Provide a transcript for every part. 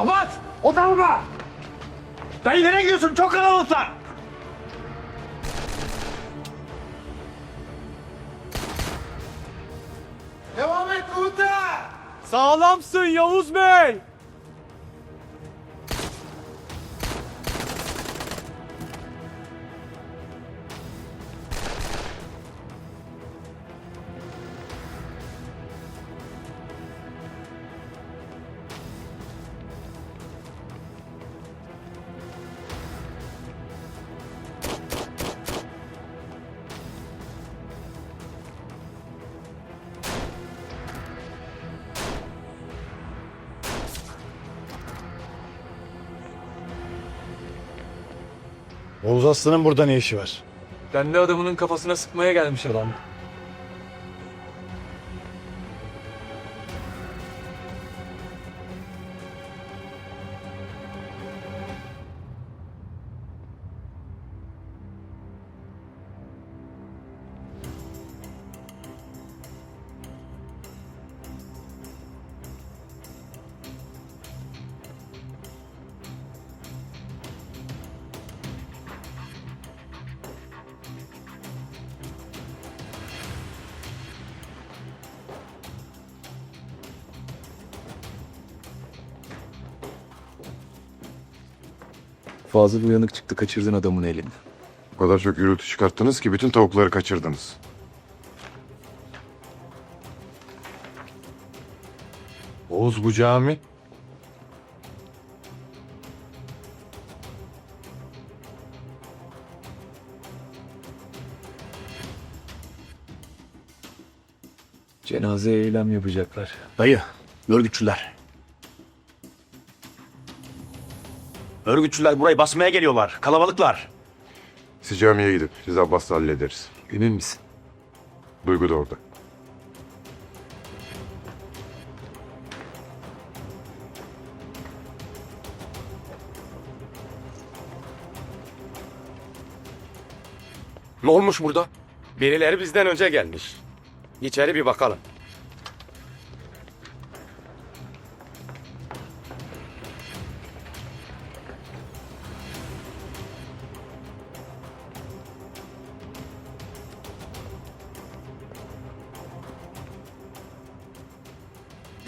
Abbas! O tarafa! Dayı nereye gidiyorsun? Çok kalabalıklar! Devam et komutan! Sağlamsın Yavuz Bey. Oğuz Aslı'nın burada ne işi var? Kendi adamının kafasına sıkmaya gelmiş adam. Fazıl uyanık çıktı kaçırdın adamın elini. O kadar çok gürültü çıkarttınız ki bütün tavukları kaçırdınız. Oğuz bu cami. Cenaze eylem yapacaklar. Dayı, örgütçüler. Örgütçüler burayı basmaya geliyorlar. Kalabalıklar. Siz camiye gidip biz Abbas'la hallederiz. Emin misin? Duygu da orada. Ne olmuş burada? Birileri bizden önce gelmiş. İçeri bir bakalım.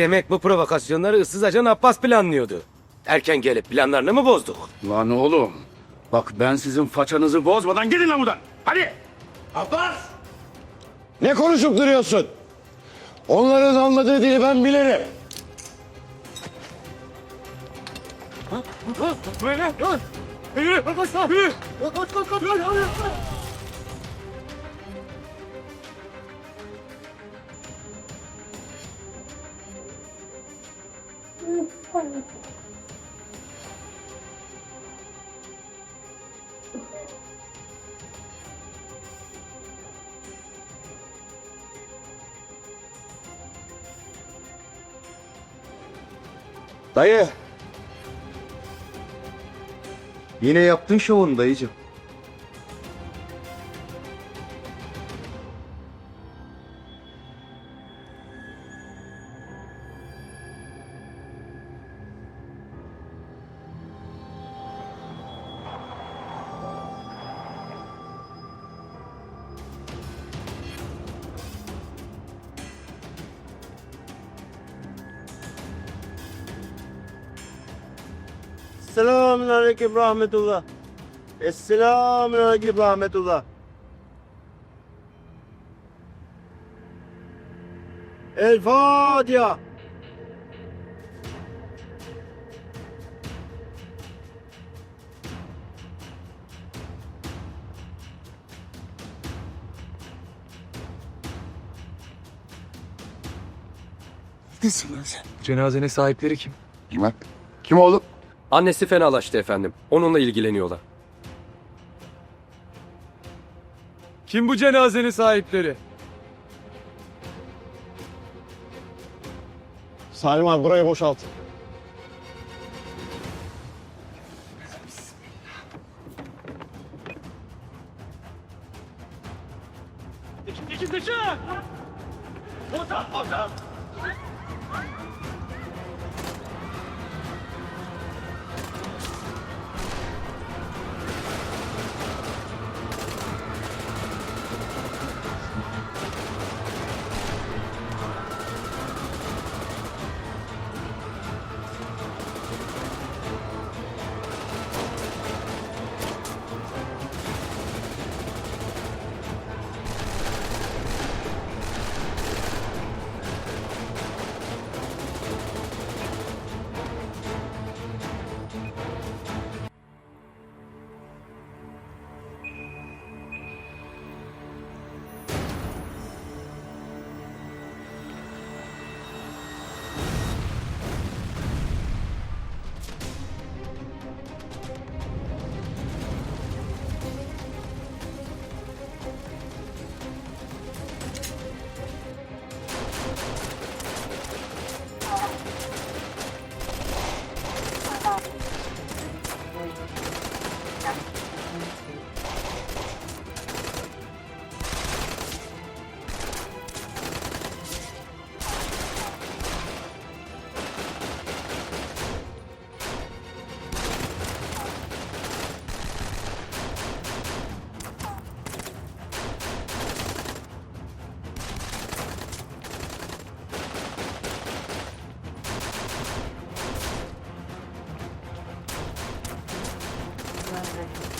Demek bu provokasyonları ıssız ajan Abbas planlıyordu. Erken gelip planlarını mı bozduk? Lan oğlum. Bak ben sizin façanızı bozmadan gidin lan buradan. Hadi. Abbas! Ne konuşup duruyorsun? Onların anladığı dili ben bilirim. Dayı. Yine yaptın şovunu dayıcım. Selamun aleyküm rahmetullah. Esselamun aleyküm rahmetullah. El Fatiha. Cenazenin sahipleri kim? Kim lan? Kim oğlum? Annesi fenalaştı efendim. Onunla ilgileniyorlar. Kim bu cenazenin sahipleri? Salim abi burayı boşalt.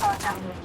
ต่อจังเลย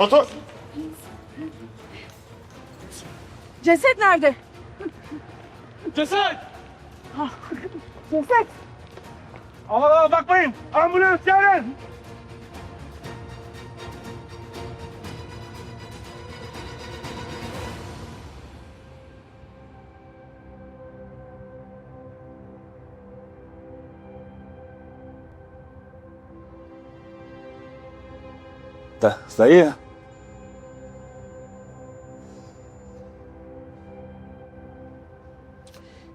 Otur. Ceset nerede? Ceset! Ceset. Aman aman bakmayın. Ambulans çağırın. Da, dayı.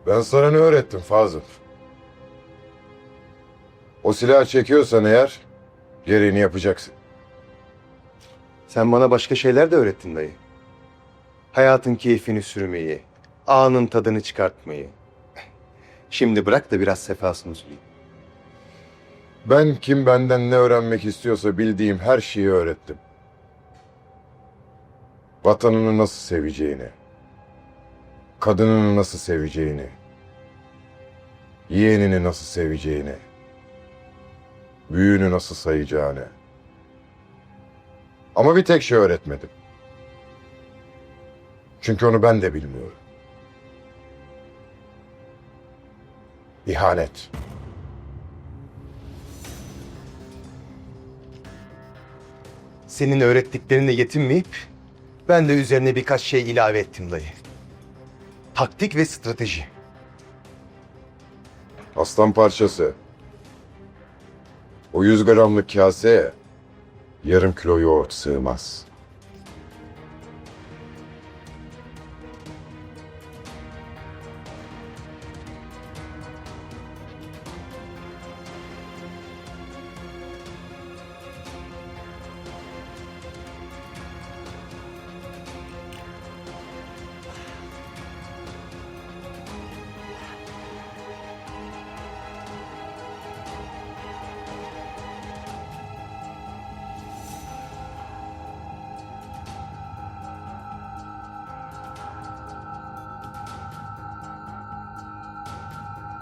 Ben sana ne öğrettim Fazıl? O silahı çekiyorsan eğer gereğini yapacaksın. Sen bana başka şeyler de öğrettin dayı. Hayatın keyfini sürmeyi, anın tadını çıkartmayı. Şimdi bırak da biraz sefasını süreyim. Ben kim benden ne öğrenmek istiyorsa bildiğim her şeyi öğrettim. Vatanını nasıl seveceğini, kadınını nasıl seveceğini, yeğenini nasıl seveceğini, büyüğünü nasıl sayacağını. Ama bir tek şey öğretmedim. Çünkü onu ben de bilmiyorum. İhanet. Senin öğrettiklerinle yetinmeyip ben de üzerine birkaç şey ilave ettim dayı. Taktik ve strateji. Aslan parçası. O yüz gramlık kaseye yarım kilo yoğurt sığmaz.